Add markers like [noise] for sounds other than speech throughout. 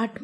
आठ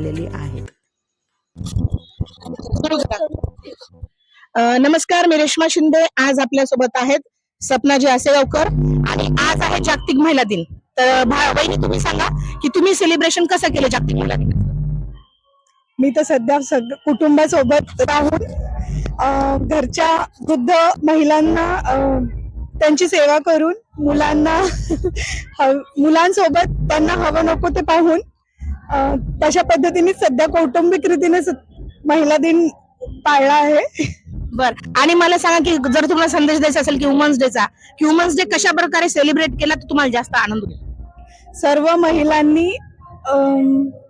आलेली आहेत. नमस्कार मी रेश्मा शिंदे. आज आपल्यासोबत आहेत सपनाजी आसेगावकर. आणि आज आहे जागतिक महिला दिन. तर वहिनी तुम्ही सांगा की तुम्ही सेलिब्रेशन कसं केलं जागतिक महिला दिन? मी तर सध्या सग कुटुंबासोबत राहून घरच्या वृद्ध महिलांना त्यांची सेवा करून मुलांना [laughs] मुलांसोबत त्यांना हवं नको ते पाहून तशा पद्धतीने सध्या कौटुंबिक रीतीने महिला दिन पाळला आहे. बर. आणि मला सांगा की जर तुम्हाला संदेश द्यायचा असेल की वुमन्स डेचा की वुमन्स डे कशा प्रकारे सेलिब्रेट केला तर तुम्हाला जास्त आनंद होईल. सर्व महिलांनी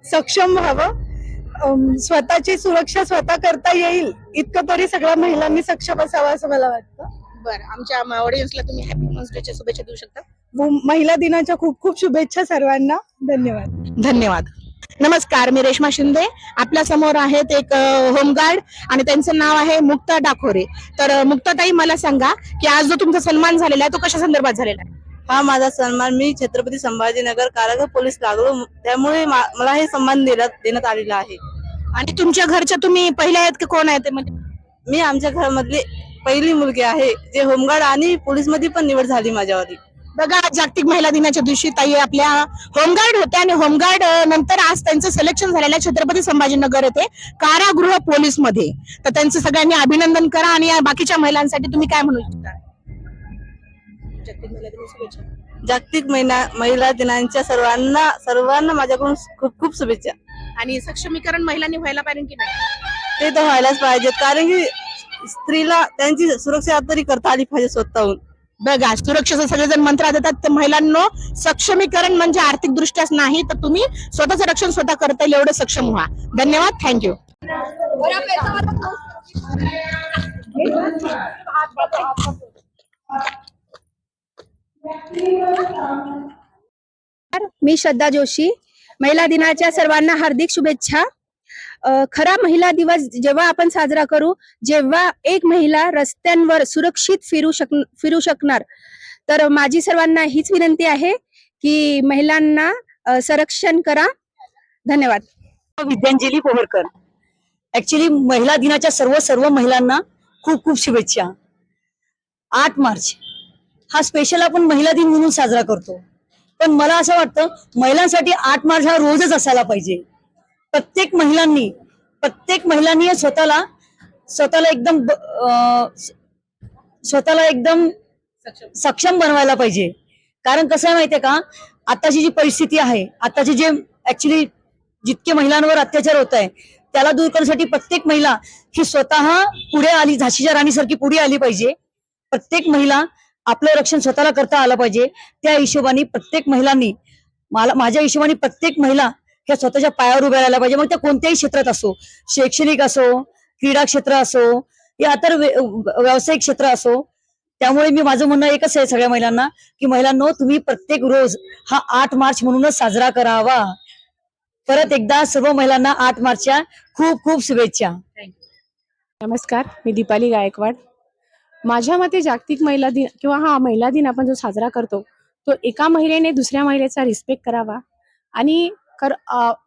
सक्षम व्हावं. स्वतःची सुरक्षा स्वतः करता येईल इतकं तरी सगळ्या महिलांनी सक्षम असावं असं मला वाटतं. बर. आमच्या ऑडियन्सला तुम्ही हॅपी वुमन्स डेच्या शुभेच्छा देऊ शकता. वु- महिला दिनाच्या खूप खूप शुभेच्छा सर्वांना. धन्यवाद. धन्यवाद. नमस्कार मी रेश्मा शिंदे. आपल्यासमोर आहेत एक होमगार्ड आणि त्यांचं नाव आहे मुक्ता डाखोरे. तर मुक्ताताई मला सांगा की आज जो तुमचा सन्मान झालेला आहे तो कशा संदर्भात झालेला आहे? हा माझा सन्मान मी छत्रपती संभाजीनगर कारागृह पोलीस लागलो त्यामुळे मला हे सन्मान देण्यात देण्यात आलेला आहे. आणि तुमच्या घरच्या तुम्ही पहिले आहेत की कोण आहेत? ते म्हणजे मी आमच्या घरामधली पहिली मुलगी आहे जे होमगार्ड आणि पोलीसमध्ये पण निवड झाली माझ्यावाली बघा जागतिक महिला दिनाच्या दिवशी ताई आपल्या होमगार्ड होत्या आणि होमगार्ड नंतर आज त्यांचं सिलेक्शन झालेलं आहे छत्रपती संभाजीनगर येथे कारागृह पोलीसमध्ये तर त्यांचं सगळ्यांनी अभिनंदन करा आणि बाकीच्या महिलांसाठी तुम्ही काय म्हणू इच्छिता जागतिक महिला दिन शुभेच्छा. जागतिक महिना महिला दिनांच्या सर्वांना सर्वांना माझ्याकडून खूप खूप शुभेच्छा. आणि सक्षमीकरण महिलांनी व्हायला पाहिजे की नाही? ते तर व्हायलाच पाहिजे कारण की स्त्रीला त्यांची सुरक्षा तरी करता आली पाहिजे स्वतःहून. बघा सुरक्षेचं सगळेजण मंत्र देतात तर महिलांनो सक्षमीकरण म्हणजे आर्थिक दृष्ट्याच नाही तर तुम्ही स्वतःचं रक्षण स्वतः करता येईल एवढं सक्षम व्हा. धन्यवाद थँक्यू मी श्रद्धा जोशी. महिला दिनाच्या सर्वांना हार्दिक शुभेच्छा. खरा महिला दिवस जेव्हा आपण साजरा करू जेव्हा एक महिला रस्त्यांवर सुरक्षित फिरू शक फिरू शकणार. तर माझी सर्वांना हीच विनंती आहे की महिलांना संरक्षण करा. धन्यवाद. विद्यांजली पोहरकर. ऍक्च्युली महिला दिनाच्या सर्व सर्व महिलांना खूप खूप शुभेच्छा. आठ मार्च. हा स्पेशल आपण महिला दिन म्हणून साजरा करतो. पण मला असं वाटतं महिलांसाठी आठ मार्च हा रोजच असायला पाहिजे. प्रत्येक महिलांनी प्रत्येक महिलांनी स्वतःला स्वतःला एकदम स्वतःला एकदम सक्षम बनवायला पाहिजे. कारण कसं आहे माहितीये का? आताची जी परिस्थिती आहे आताची जे ऍक्च्युली जितके महिलांवर अत्याचार होत आहे त्याला दूर करण्यासाठी प्रत्येक महिला ही स्वतः पुढे आली झाशीच्या राणीसारखी पुढे आली पाहिजे. प्रत्येक महिला आपलं रक्षण स्वतःला करता आलं पाहिजे. त्या हिशोबाने प्रत्येक महिलांनी मला माझ्या हिशोबाने प्रत्येक महिला ह्या स्वतःच्या पायावर उभ्या राहायला पाहिजे. मग त्या कोणत्याही क्षेत्रात असो शैक्षणिक असो क्रीडा क्षेत्र असो या इतर व्यावसायिक क्षेत्र असो त्यामुळे मी माझं म्हणणं एकच आहे सगळ्या महिलांना की महिलांनो तुम्ही प्रत्येक रोज हा आठ मार्च म्हणूनच साजरा करावा. परत एकदा सर्व महिलांना आठ मार्चच्या खूप खूप शुभेच्छा. नमस्कार मी दीपाली गायकवाड. माझ्या मते जागतिक महिला दिन किंवा हा महिला दिन आपण जो साजरा करतो तो एका महिलेने दुसऱ्या महिलेचा रिस्पेक्ट करावा. आणि तर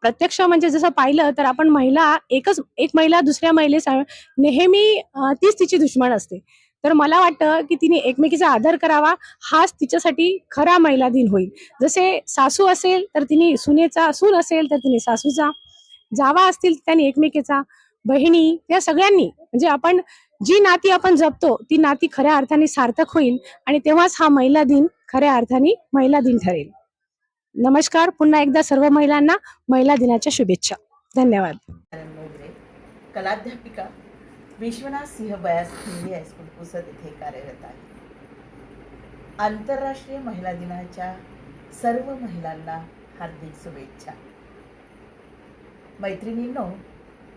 प्रत्यक्ष म्हणजे जसं पाहिलं तर आपण महिला एकच एक महिला दुसऱ्या महिलेचा नेहमी तीच तिची दुश्मन असते. तर मला वाटतं की तिने एकमेकीचा आदर करावा हाच तिच्यासाठी खरा महिला दिन होईल. जसे सासू असेल तर तिने सुनेचा सून असेल तर तिने सासूचा. जावा असतील त्यांनी एकमेकीचा. बहिणी या सगळ्यांनी म्हणजे आपण जी नाती आपण जपतो ती नाती खऱ्या अर्थाने सार्थक होईल आणि तेव्हाच हा महिला दिन खऱ्या अर्थाने महिला दिन ठरेल. नमस्कार पुन्हा एकदा सर्व महिलांना महिला दिनाच्या शुभेच्छा. धन्यवाद. कलाध्यापिका विश्वनाथ सिंह बयास हिंदी हायस्कूल पुसद येथे कार्यरत आहे. आंतरराष्ट्रीय महिला दिनाच्या सर्व महिलांना हार्दिक शुभेच्छा. मैत्रिणींनो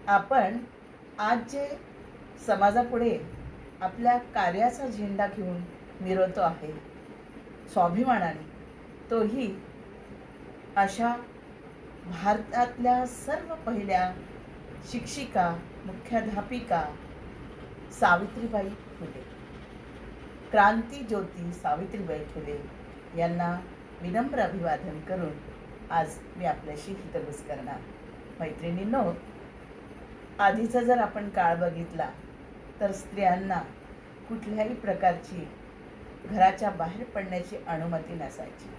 आपण आज जे समाजापुढे आपल्या कार्याचा झेंडा घेऊन मिरवतो आहे स्वाभिमानाने तोही अशा भारतातल्या सर्व पहिल्या शिक्षिका मुख्याध्यापिका सावित्रीबाई फुले. क्रांती ज्योती सावित्रीबाई फुले यांना विनम्र अभिवादन करून आज मी आपल्याशी हितगुज करणार. मैत्रिणींनो आधीचा जर आपण काळ बघितला तर स्त्रियांना कुठल्याही प्रकारची घराच्या बाहेर पडण्याची अनुमती नसायची.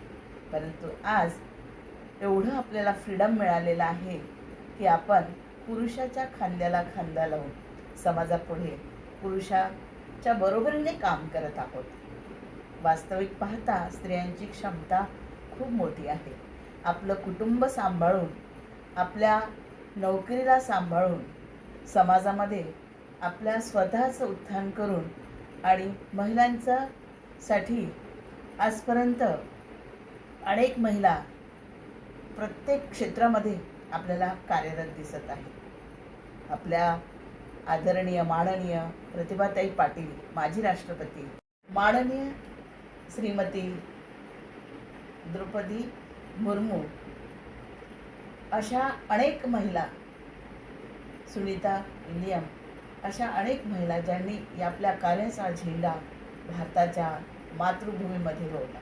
परंतु आज एवढं आपल्याला फ्रीडम मिळालेलं आहे की आपण पुरुषाच्या खांद्याला खांदा लावून समाजापुढे पुरुषाच्या बरोबरीने काम करत आहोत. वास्तविक पाहता स्त्रियांची क्षमता खूप मोठी आहे. आपलं कुटुंब सांभाळून आपल्या नोकरीला सांभाळून समाजामध्ये आपल्या स्वतःचं उत्थान करून आणि महिलांचं साठी आजपर्यंत अनेक महिला प्रत्येक क्षेत्रामध्ये आपल्याला कार्यरत दिसत आहे. आपल्या आदरणीय माननीय प्रतिभाताई पाटील माजी राष्ट्रपती माननीय श्रीमती द्रौपदी मुर्मू अशा अनेक महिला सुनीता विलियम अशा अनेक महिला ज्यांनी या आपल्या कार्याचा झेंडा भारताच्या मातृभूमीमध्ये रोवला.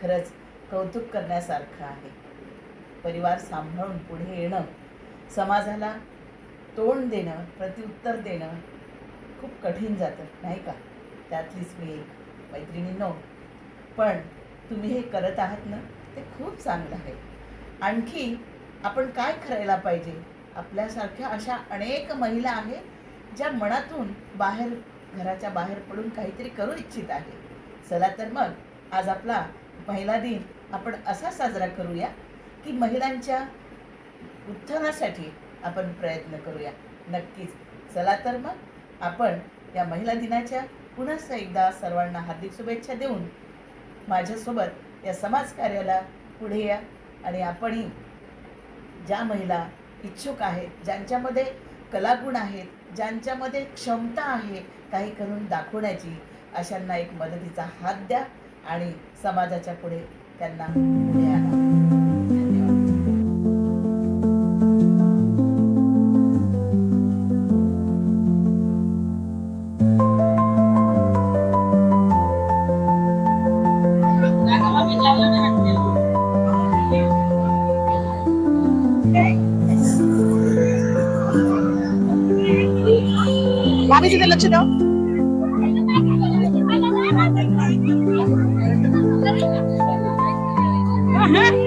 खरंच कौतुक करण्यासारखं आहे. परिवार सांभाळून पुढे येणं समाजाला तोंड देणं प्रत्युत्तर देणं खूप कठीण जातं नाही का? त्यातलीच मी एक मैत्रिणींनो. पण तुम्ही हे करत आहात ना ते खूप चांगलं आहे. आणखी आपण काय करायला पाहिजे? आपल्यासारख्या अशा अनेक महिला आहेत ज्या मनातून बाहेर घराच्या बाहेर पडून काहीतरी करू इच्छित आहे. चला तर मग आज आपला महिला दिन आपण असा साजरा करूया. की महिलांच्या उत्थानासाठी आपण प्रयत्न करूया. नक्कीच. चला तर मग आपण या महिला दिनाच्या पुन्हा एकदा सर्वांना हार्दिक शुभेच्छा देऊन माझ्यासोबत या समाज कार्याला पुढे या आणि आपणही ज्या महिला इच्छुक आहेत ज्यांच्यामध्ये कलागुण आहेत ज्यांच्यामध्ये क्षमता आहे काही करून दाखवण्याची अशांना एक मदतीचा हात द्या आणि समाजाच्या पुढे त्यांना অভিজিতের লক্ষ্য দাও হ্যাঁ